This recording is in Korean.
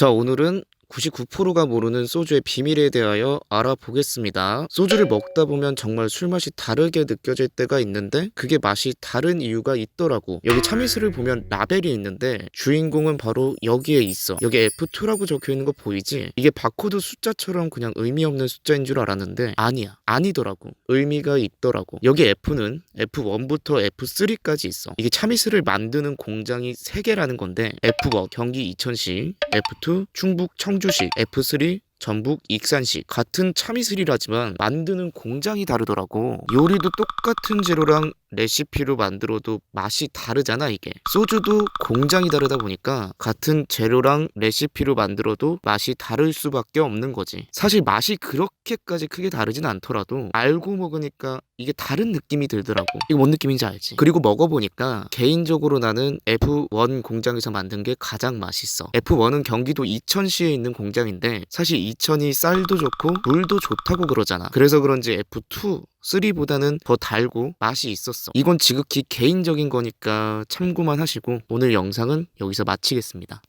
자, 오늘은 99%가 모르는 소주의 비밀에 대하여 알아보겠습니다. 소주를 먹다 보면 정말 술 맛이 다르게 느껴질 때가 있는데 그게 맛이 다른 이유가 있더라고. 여기 참이슬을 보면 라벨이 있는데 주인공은 바로 여기에 있어. 여기 F2라고 적혀 있는 거 보이지? 이게 바코드 숫자처럼 그냥 의미 없는 숫자인 줄 알았는데 아니야. 아니더라고. 의미가 있더라고. 여기 F는 F1부터 F3까지 있어. 이게 참이슬을 만드는 공장이 3개라는 건데 F1 경기 이천시, F2 충북 청주 시, F3 전북 익산시 같은 참이슬이라지만 만드는 공장이 다르더라고. 요리도 똑같은 재료랑 레시피로 만들어도 맛이 다르잖아 이게. 소주도 공장이 다르다 보니까 같은 재료랑 레시피로 만들어도 맛이 다를 수밖에 없는 거지. 사실 맛이 그렇게까지 크게 다르진 않더라도 알고 먹으니까 이게 다른 느낌이 들더라고. 이거 뭔 느낌인지 알지? 그리고 먹어보니까 개인적으로 나는 F1 공장에서 만든 게 가장 맛있어. F1은 경기도 이천시에 있는 공장인데 사실 이천이 쌀도 좋고 물도 좋다고 그러잖아. 그래서 그런지 F2 3보다는 더 달고 맛이 있었어. 이건 지극히 개인적인 거니까 참고만 하시고 오늘 영상은 여기서 마치겠습니다.